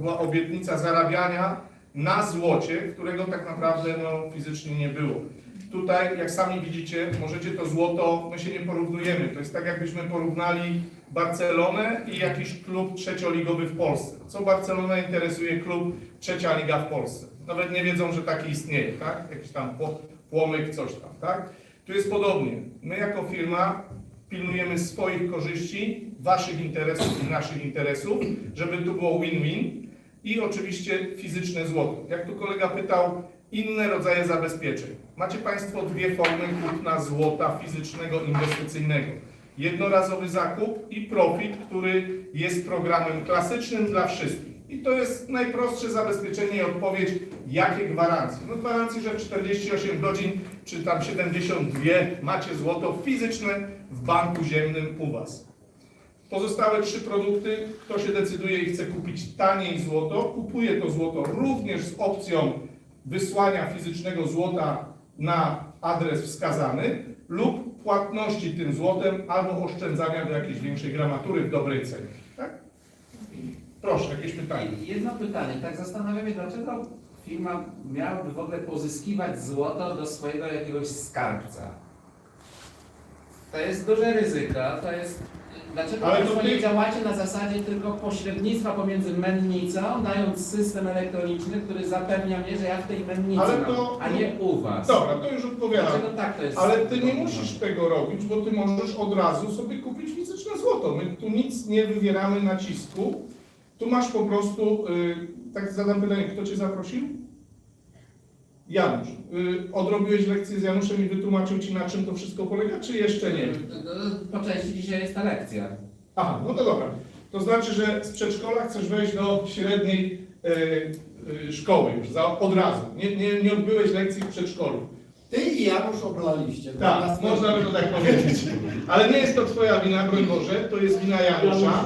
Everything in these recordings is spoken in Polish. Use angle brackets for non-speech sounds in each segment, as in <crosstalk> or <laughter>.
była obietnica zarabiania na złocie, którego tak naprawdę no, fizycznie nie było. Tutaj, jak sami widzicie, możecie to złoto, my się nie porównujemy. To jest tak, jakbyśmy porównali Barcelonę i jakiś klub trzecioligowy w Polsce. Co Barcelona interesuje klub trzecia liga w Polsce? Nawet nie wiedzą, że taki istnieje, tak? Jakiś tam pło- płomyk, coś tam, tak? Tu jest podobnie. My jako firma pilnujemy swoich korzyści, waszych interesów i naszych interesów, żeby tu było win-win i oczywiście fizyczne złoto. Jak tu kolega pytał, inne rodzaje zabezpieczeń. Macie Państwo dwie formy kupna złota fizycznego, inwestycyjnego. Jednorazowy zakup i profit, który jest programem klasycznym dla wszystkich. I to jest najprostsze zabezpieczenie i odpowiedź, jakie gwarancje. No gwarancji, że w 48 godzin czy tam 72 macie złoto fizyczne w banku ziemnym u Was. Pozostałe trzy produkty, kto się decyduje i chce kupić taniej złoto, kupuje to złoto również z opcją wysłania fizycznego złota na adres wskazany lub płatności tym złotem albo oszczędzania do jakiejś większej gramatury w dobrej cenie. Tak? Proszę, jakieś pytanie? Jedno pytanie, tak zastanawiam się, dlaczego firma miałaby w ogóle pozyskiwać złoto do swojego jakiegoś skarbca? To jest duże ryzyko, to jest... Dlaczego Ale to Państwo ty- nie działacie na zasadzie tylko pośrednictwa pomiędzy mennicą, dając system elektroniczny, który zapewnia mnie, że ja w tej mennicy Ale mam, to- a nie u Was? Dobra, to już odpowiadam. Dlaczego tak to jest? Ale ty nie musisz tego robić, bo ty możesz od razu sobie kupić fizyczne złoto. My tu nic nie wywieramy nacisku. Tu masz po prostu, y, tak zadam pytanie, kto cię zaprosił? Janusz. Y, odrobiłeś lekcję z Januszem i wytłumaczył ci na czym to wszystko polega, czy jeszcze nie? No, Po części dzisiaj jest ta lekcja. Aha, no to dobra. To znaczy, że z przedszkola chcesz wejść do średniej y, y, szkoły już za, od razu. Nie, nie, nie odbyłeś lekcji w przedszkolu. Ty i Janusz oblaliście. Tak, można by to tak powiedzieć. Ale nie jest to twoja wina, broń Boże, to jest wina Janusza,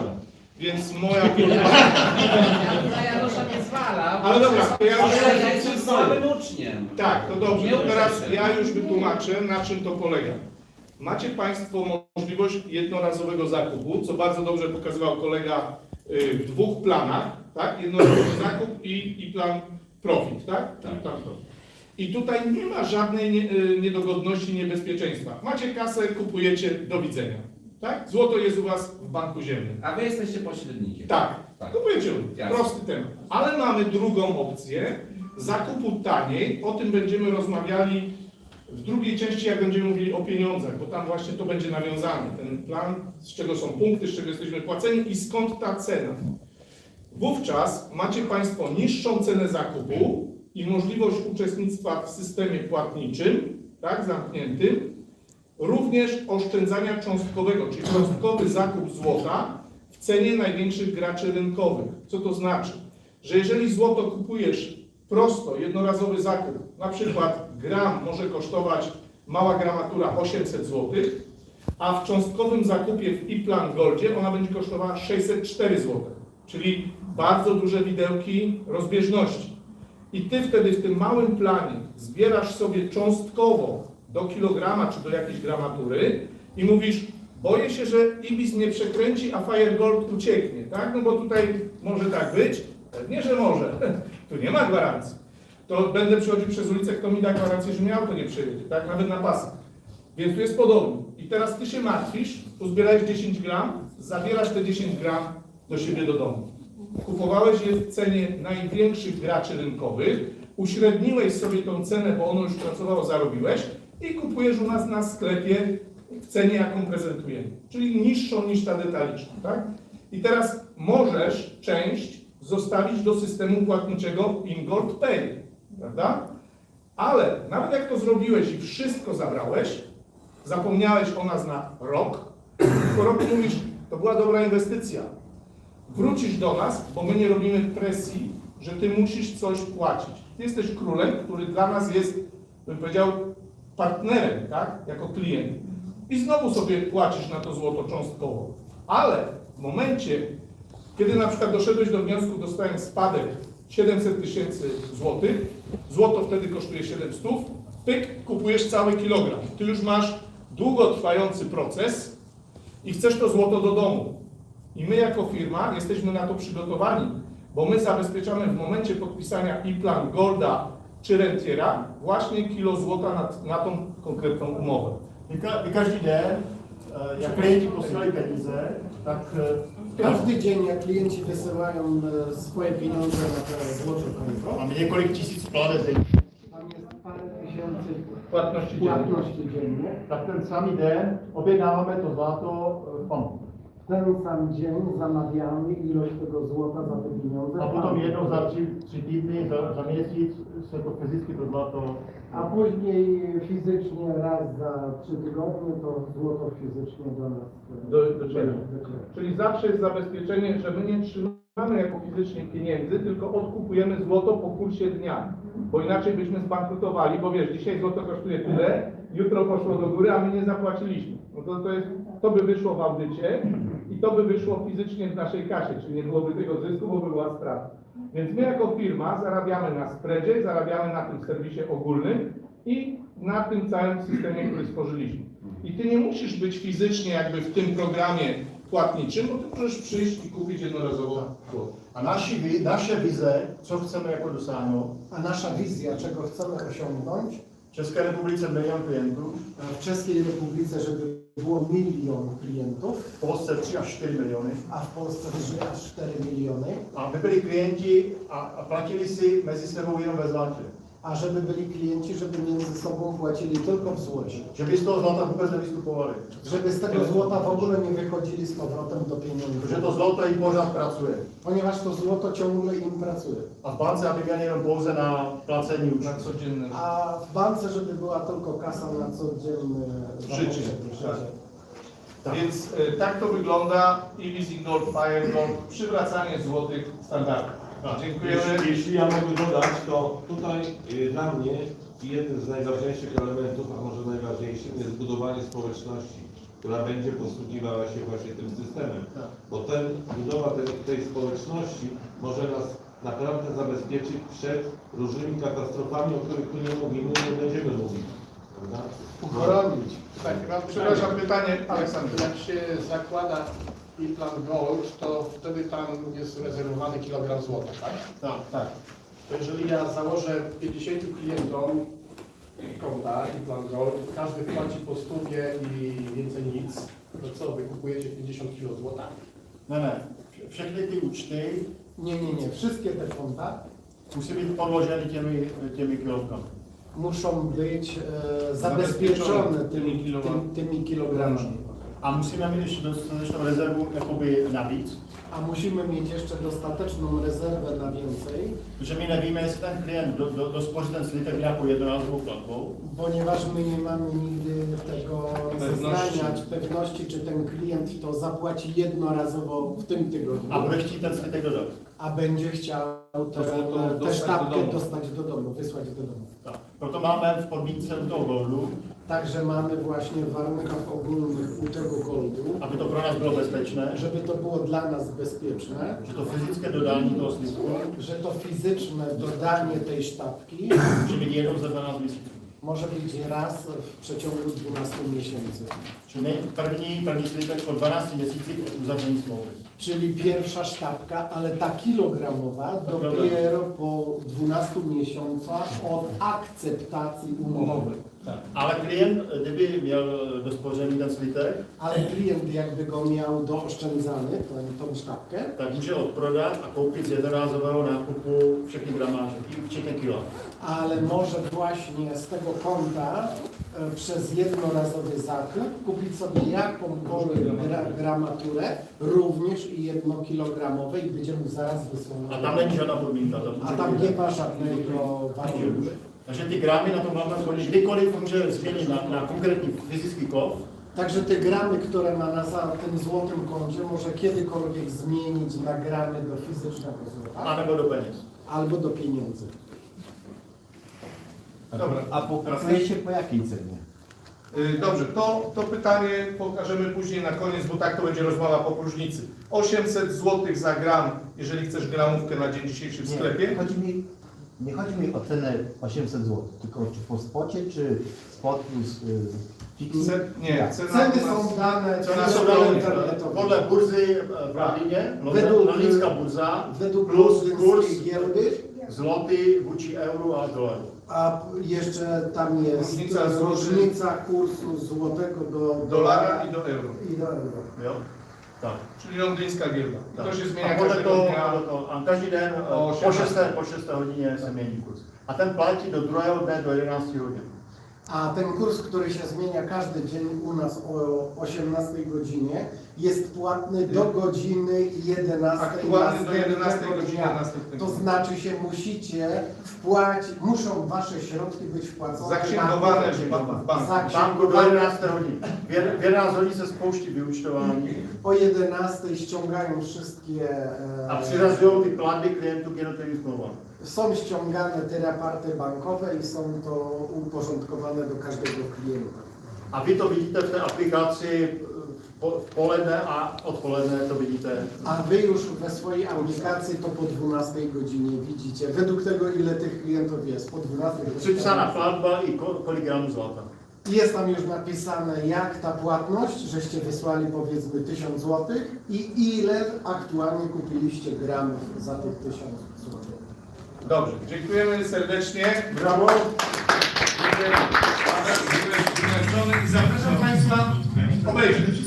więc moja na <laughs> nie zwala. bo Ale dobra, to ja już- Ale ja jestem słabym uczniem. Tak, to dobrze, to teraz ja już wytłumaczę, na czym to polega. Macie Państwo możliwość jednorazowego zakupu, co bardzo dobrze pokazywał kolega y, w dwóch planach, tak? Jednorazowy zakup i, i plan profit, tak? Tak. I plan profit. I tutaj nie ma żadnej nie, y, niedogodności, niebezpieczeństwa. Macie kasę, kupujecie, do widzenia. Tak? Złoto jest u Was w banku ziemnym. A wy jesteście pośrednikiem. Tak, Tak. kupujecie. Jasne. Prosty temat. Ale mamy drugą opcję zakupu taniej. O tym będziemy rozmawiali w drugiej części, jak będziemy mówili o pieniądzach, bo tam właśnie to będzie nawiązane. Ten plan, z czego są punkty, z czego jesteśmy płaceni i skąd ta cena. Wówczas macie Państwo niższą cenę zakupu i możliwość uczestnictwa w systemie płatniczym, tak, zamkniętym, również oszczędzania cząstkowego, czyli cząstkowy zakup złota w cenie największych graczy rynkowych. Co to znaczy? Że jeżeli złoto kupujesz prosto, jednorazowy zakup, na przykład gram może kosztować mała gramatura 800 zł, a w cząstkowym zakupie w iPlan Goldzie ona będzie kosztowała 604 zł, czyli bardzo duże widełki rozbieżności. I ty wtedy w tym małym planie zbierasz sobie cząstkowo do kilograma czy do jakiejś gramatury i mówisz, boję się, że Ibis mnie przekręci, a Fire Gold ucieknie, tak? No bo tutaj może tak być, pewnie, że może. <laughs> Tu nie ma gwarancji. To będę przechodził przez ulicę, kto mi da gwarancję, że mnie auto nie przejedzie, tak? Nawet na pasach. Więc tu jest podobnie. I teraz ty się martwisz, uzbierałeś 10 gram, zabierasz te 10 gram do siebie do domu. Kupowałeś je w cenie największych graczy rynkowych, uśredniłeś sobie tą cenę, bo ono już pracowało, zarobiłeś i kupujesz u nas na sklepie w cenie, jaką prezentujemy, czyli niższą niż ta detaliczna, tak? I teraz możesz część zostawić do systemu płatniczego Ingold Pay, prawda? Ale nawet jak to zrobiłeś i wszystko zabrałeś, zapomniałeś o nas na rok, po roku mówisz, to była dobra inwestycja, wrócisz do nas, bo my nie robimy presji, że ty musisz coś płacić. Ty jesteś królem, który dla nas jest, bym powiedział, partnerem, tak? Jako klient. I znowu sobie płacisz na to złoto cząstkowo. Ale w momencie, kiedy na przykład doszedłeś do wniosku, dostałem spadek 700 tysięcy złotych, złoto wtedy kosztuje 700, pyk, kupujesz cały kilogram. Ty już masz długotrwający proces i chcesz to złoto do domu. I my jako firma jesteśmy na to przygotowani, bo my zabezpieczamy w momencie podpisania i plan Golda czy Rentiera właśnie kilo złota na, na tą konkretną umowę. I, ka- I každý den, eh, jak klienti posílají peníze, tak eh, Każdy dzień, jak klienci wysyłają e, swoje pieniądze na te złote konto, několik tisíc plateb denně, tam jest parę tysięcy Płatności dziennie. płatności dziennie. tak ten samý den objednáváme to eh, v banku. W ten sam dzień zamawiamy ilość tego złota za te pieniądze. A potom jednou za tři, tři týdny, za, za měsíc se to fyzicky to zlato A później fizycznie raz za trzy tygodnie to złoto fizycznie do nas Do, dociera. Czyli zawsze jest zabezpieczenie, że my nie trzymamy jako fizycznie pieniędzy, tylko odkupujemy złoto po kursie dnia. Bo inaczej byśmy zbankrutowali, bo wiesz, dzisiaj złoto kosztuje tyle, jutro poszło do góry, a my nie zapłaciliśmy. No to, to, jest, to by wyszło w audycie i to by wyszło fizycznie w naszej kasie, czyli nie byłoby tego zysku, bo by była strata. Więc my jako firma zarabiamy na spreadzie, zarabiamy na tym serwisie ogólnym i na tym całym systemie, który stworzyliśmy. I ty nie musisz być fizycznie jakby w tym programie płatniczym, bo ty możesz przyjść i kupić jednorazowo. A naši, vi- naše vize, co chceme jako dosáhnout, A nasza wizja, czego chcemy osiągnąć v České republice milion klientů, w Czeskiej Republice, żeby było milion klientów, v Polsce 3 až 4 miliony, a w Polsce 3 aż 4 miliony, aby byli klienti a, a platili si mezi sebou jenom ve zlatě. A żeby byli klienci, żeby między sobą płacili tylko w złocie. Že by z toho zlata vůbec nevystupovali. Żeby z tego złota w ogóle nie wychodzili z powrotem do pieniędzy. to zlato jim pořád pracuje. Ponieważ to złoto ciągle im pracuje. A v bance, aby měli jenom pouze na placení účtu. Na codziennym A w bance, żeby była tylko kasa na codzienne Życie. życie. Tak. Więc e, tak to wygląda e-leasing Gold, Fire Gold, przywracanie złotych standardów. Dziękujemy. Jeśli, jeśli ja mogę dodać, to tutaj y, dla mnie jeden z najważniejszych elementów, a może najważniejszym, jest budowanie społeczności, która będzie posługiwała się właśnie tym systemem. Tak. Bo ten, budowa tej, tej społeczności może nas naprawdę zabezpieczyć przed różnymi katastrofami, o których tu nie mówimy, nie będziemy mówić. Uchronić. Tak, mam Przepraszam, pytanie Aleksander. Jak się zakłada implant Gold, to wtedy tam jest rezerwowany kilogram złota, tak? Tak, tak. To jeżeli ja założę 50 klientom konta implant Gold, każdy płaci po stówie i więcej nic, to co, wy kupujecie 50 kg złota? Ne, ne. Všechny ty účty Nie, nie, nie. Wszystkie te konta musí být podloženy těmi, těmi kilovkami. muszą być e, zabezpieczone tymi, tym, tymi kilogramami. A musíme mít ještě dostatečnou rezervu jakoby navíc, A musimy mieć jeszcze dostateczną rezerwę na więcej, protože my nevíme, jestli ten klient do, do, dospoří ten slitek nějakou jednorázovou platbou, ponieważ my nie mamy nigdy tego Pewności. zeznania, czy pewności, czy ten klient to zapłaci jednorazowo w tym tygodniu, a bude chtít ten slitek dodat. a będzie chciał tę złoto te dostać do sztabkę domu. dostać do domu, wysłać do domu. Tak. Proto máme v podmínce u toho goldu, Także mamy właśnie w warunkach ogólnych u tego goldu, aby to pro nás bylo bezpečné, żeby to było dla nas bezpieczne, že to fyzické dodání toho slipku że to fizyczne dodanie tej sztabki za 12 měsíců. może być raz w przeciągu 12 miesięcy. Čili nej- první, první slipek po 12 měsících od smlouvy. Czyli pierwsza sztabka, ale ta kilogramowa dopiero po 12 miesiącach od akceptacji umowy. Ale klient, kdyby měl dospořený ten slitek, Ale klient jakby go miał dooszczędzany, tą, tą sztabkę, tak může odprodat a z jednorázového nákupu všechny gramáže, i včetně kila. ale może właśnie z tego konta e, przez jednorazowy zakup kupić sobie jakąkolwiek gra, gramaturę, również i jednokilogramowe i będzie mu zaraz wysłane. A tam žádná podmínka. Tam A tam nie ma żadnego warunku. Takže ty gramy na tom máme schodit, kdykoliv může změnit na, na konkrétní fyzický kov, Także te gramy, które ma na za tym złotym koncie, może kiedykolwiek zmienić na gramy do fizycznego złota anebo do peněz. albo do pieniędzy. Dobra. A pokazujecie po jakiej cenie? Y, Dobrze, to, to pytanie pokażemy później na koniec, bo tak to będzie rozmowa po próżnicy. 800 zł za gram, jeżeli chcesz gramówkę na dzień dzisiejszy w sklepie. Chodzi mi Nie chodzi mi o cenę 800 zł, tylko czy po spocie, czy spot plus y, fix? Ce- Nie, cena Ceny u nas- są dane Cena na są dane internetowej. Podle burzy e, w Berlinie, Według- londyńska burza, Według plus kurs giełdy, złoty wróci euro a dolar. a jeszcze tam jest Różnica złoty- różnica kursu złotego do dolara i do euro. i do euro. Jo? Tak. Czyli londyńska giełda. I to się zmienia a podle toho, podle toho, a každý den o po 18. 6, po 6 hodině se mění kurz. A ten platí do druhého dne do 11 hodin. A ten kurs, który się zmienia każdy dzień u nas o 18 godzinie, jest płatny do godziny 11 Aktualny do 11 następnego godziny dnia. To znaczy się musicie wpłacić, muszą wasze środki być wpłacone Zaksięgowane w ba- w banku. Tam do Zaksięgowane 11 hodin. V jed- v 11 hodin se spouští vyučtování o 11 ściągają wszystkie e, a přiřazují ty platby klientů k jednotlivým smlouvám. Są ściągane te raporty bankowe i są to uporządkowane do każdego klienta. A vy to v té aplikaci v po- v poledne a odpoledne to vidíte. A wy już we swojej aplikacji to po 12 godzinie widzicie, według tego ile tych klientów jest, po 12 Připsaná platba i zlata. I Jest tam już napisane jak ta płatność, żeście wysłali powiedzmy 1000 zł i ile aktualnie kupiliście gramów za tych 1000 zł. Dobrze, dziękujemy serdecznie. Brawo! I zapraszam Państwa obejrzeć.